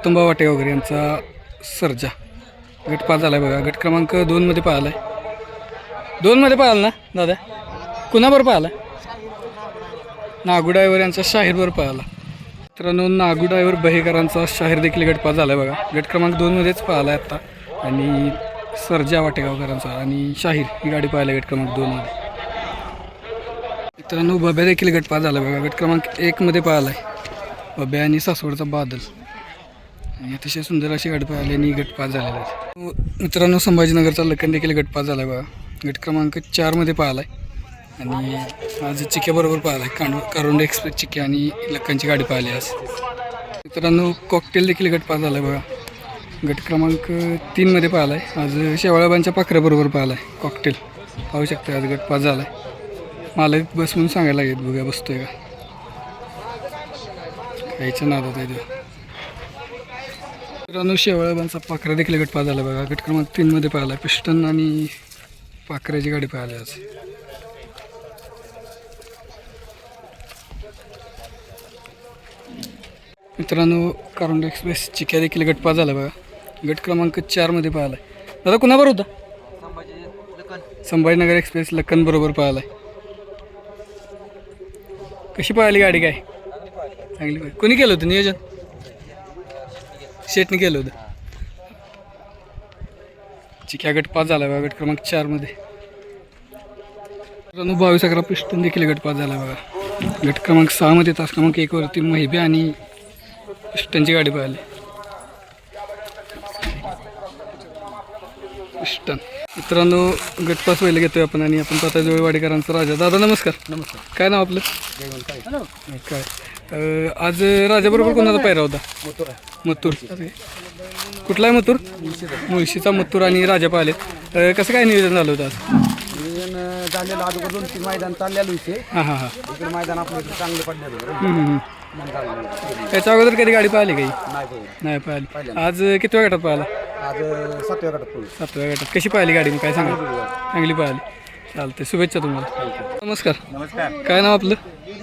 उत्तमबा वाटे वगैरे यांचा सर्जा. गट पाच झाला आहे बघा. गट क्रमांक दोनमध्ये पाहिला आहे दोनमध्ये पाहिला ना दादा? कुणाबरोबर पाहिला नागू डायवर यांचा शाहीरवर पाहिला. मित्रांनो नागू डायवर बहेकरांचा शाहीर देखील गट पाच झाला आहे बघा. गट क्रमांक दोनमध्येच पाहिला आहे आत्ता आणि सर्जा वाटेगावकरांचा आणि शाहीर ही गाडी पाहिली गट क्रमांक दोनमध्ये मित्रांनो बब्या देखील गट पास झाला बघा. गट क्रमांक एकमध्ये पाहिला आहे बब्या आणि सासवडचा बादल. आणि अतिशय सुंदर अशी गट पाहिली आणि गटपास झालेला आहे. मित्रांनो संभाजीनगरचा लखन देखील गटपास झाला आहे बघा. गट क्रमांक चारमध्ये पाहिला आहे आणि आज चिक्याबरोबर पाहिला आहे कांड कारोंडे एक्सप्रेस चिक्या आणि लखनची गाडी पाहिली आज. मित्रांनो कॉकटेल देखील गटपास झाला आहे बघा. गट क्रमांक तीनमध्ये पाहिला आहे आज शेवाळाबांच्या पाखऱ्याबरोबर पाहिला आहे कॉकटेल पाहू शकता आज गटपास झाला आहे मला बस म्हणून सांगायला लागेल बघा बसतोय का? काहीच्या नादात आहे मित्रांनो शेवाळाबांचा पाखरा देखील गट पास झाला बघा. गट क्रमांक तीनमध्ये पाहिला. पिस्टन आणि पाखऱ्याची गाडी पाहिली आज. मित्रांनो कारुंड एक्सप्रेस चिक्या देखील गट पास झाला बघा. गट क्रमांक चारमध्ये पाहिला. आहे दादा कुणाबरोबर होता? संभाजीनगर एक्सप्रेस लखन बरोबर पाहिला आहे कशी पाहिली गाडी काय? चांगली कोणी केलं होतं नियोजन? शेटने केलं होतं. चिक्या गट पास झाला बघा गट क्रमांक चारमध्ये मित्रांनो बावीस अकरा पिस्टन देखील गट पास झाला बघा. गट क्रमांक सहामध्ये तास क्रमांक एकवरती महिबे आणि पिस्टनची गाडी पाहिली पिस्टन. मित्रांनो गटपास पहिलं घेतोय आपण आणि आपण पाहता जोळवाडीकरांचा राजा. दादा नमस्कार. नमस्कार. काय नाव आपलं? काय? अं, आज राजाबरोबर कोणाचा पायरा होता? मथुर. कुठला आहे मथुर? मुळशीचा मथुर आणि राजा पाहिले अं, कसं काय नियोजन झालं होतं आज? नियोजन झालेलं अगोदर दोन तीन मैदान चाललेलं विषय हां हां हां. इकडे मैदान इकडे चांगले पडलेलं हम्म, हम्म, हम्म. मग झालं. त्याच्या अगोदर कधी गाडी पाहिली काही? नाही पाहिली. आज किती वेळ गटात पाहिला? आज सातव्या गटात सातव्या गटात. कशी पाहिली गाडी? मग काय सांगा? चांगली पाहिली. चालते शुभेच्छा तुम्हाला. नमस्कार. नमस्कार. काय नाव आपलं?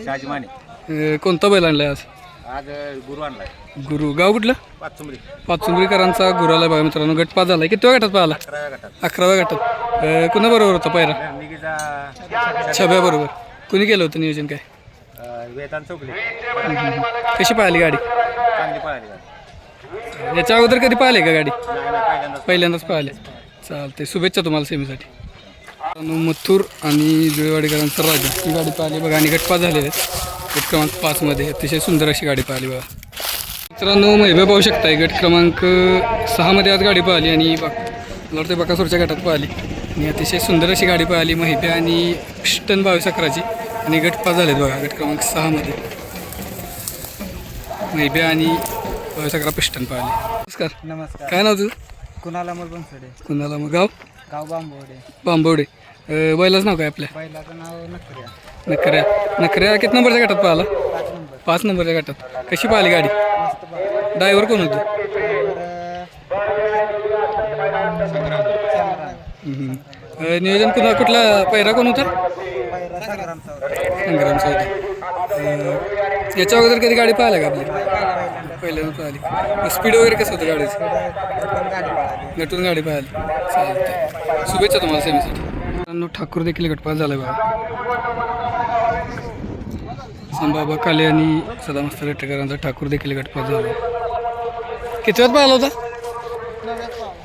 शहाजी माने अं, कोणता बैल आणलाय आज? आज गुरु आणलाय. गुरु. गाव कुठलं? पाचुंबरी. पाचुंबरीकरांचा गुराला बघा मित्रांनो. गट पाच झालाय. किती गटात पाहिला अकराव्या गटात. अकराव्या गटात. अं, कुणाबरोबर होता पायरा? निगीचा छब्याबरोबर. कुणी केलं होतं नियोजन काय? वेतान चौकली हम्म, हम्म. कशी पाहिली गाडी? चांगली पळाली याच्या अगोदर कधी पाहिले का गाडी? पहिल्यांदाच पाहिले चालते शुभेच्छा तुम्हाला सेमीसाठी. मित्रांनो, मथुर आणि जुळेवाडीकरांचा राजा. ही गाडी पाहिली बघा आणि गटपास झालेले आहेत. गट क्रमांक पाचमध्ये अतिशय सुंदर अशी गाडी पाहिली बघा. मित्रांनो महिबा पाहू शकताय. गट क्रमांक सहामध्ये आज गाडी पाहिली आणि बघ मला वाटतं बकासूरच्या गटात पाहिली. आणि अतिशय सुंदर अशी गाडी पाहिली. महिब्या आणि स्टन बावीस अकराची. आणि गटपास झालेत बघा गट क्रमांक सहामध्ये महिब्या आणि अकरा पिस्टन पाहिली नमस्कार. नमस्कार. काय नाव तुझं? कुणाला मग बनसडे? कुणाला मग गाव? गाव बांबवडे बांबवडे अं, बैलाच नाव काय आपल्या? बैलाचं नाव नकऱ्या. नखऱ्या नखऱ्या किती नंबरच्या गटात पाहिला पाच नंबर. पाच नंबरच्या गटात. कशी पाहिली गाडी? मस्त बघा ड्रायव्हर कोण होतं? हम्म. अं, नियोजन कुणा कुठला पहिरा कोण होता? संग्रामचा होता अं, याच्या अगोदर कधी गाडी पाहिल्या का आपली? पहिल्यांदा पाहिली स्पीड वगैरे कसं होतं गाडीचं? नटून गाडी पाहिली चालते शुभेच्छा तुम्हाला सेमीसाठी. मित्रांनो ठाकूर देखील गटपास झाला बघा. संभाबा काले आणि सदामस्त लटकरांचा ठाकूर देखील गटपास झाला किती वेळात पाहिला होता?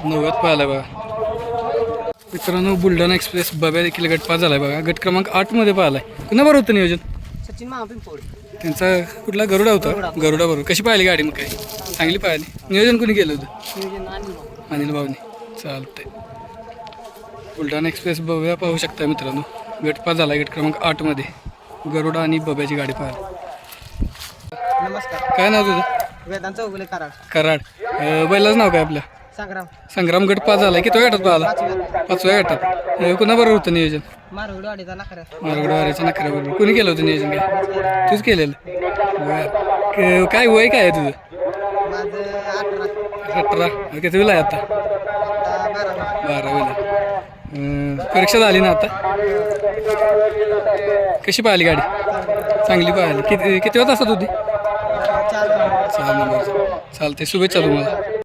नव्यात पाहिला बघा. मित्रांनो बुलढाणा एक्सप्रेस बब्या देखील गटपास झालाय बघा. गट क्रमांक आठमध्ये पाहिलाय बरं होतं नियोजन? सचिन महापिंपोड त्यांचा कुठला गरुडा होता? गरुडा. बरोबर. कशी पाहिली गाडी मग काय चांगली पाहिली. नियोजन कुणी केलं होतं? अनिल भाऊनी. चालतंय. बुलढाणा एक्सप्रेस बब्या पाहू शकता मित्रांनो. गटपास झाला गट क्रमांक आठमध्ये गरुडा आणि बब्याची गाडी पाहिली नमस्कार. काय नाव तुझं? वेदांत कराड. कराड. बैलाचं नाव काय आपलं? संग्राम. संग्राम गट पास झाला. किती गटात पाहिला पाचव्या गटात. कुणाबरोबर होतं नियोजन? मारवडी वाडीचा मारगडवाऱ्याच्या नखऱ्याबरोबर कोणी केलं होतं नियोजन काय? तूच केलेलं? बरं. काय वय काय आहे तुझं? माझं अठरा. अठरा किती वेळ आहे आता? आता बारा बारावीला. अं, परीक्षा झाली ना आता? कशी पाहिली गाडी? चांगली पाहिली. किती किती वेळ तासात होती? चार सहा नंबर. चालते शुभेच्छा तुम्हाला.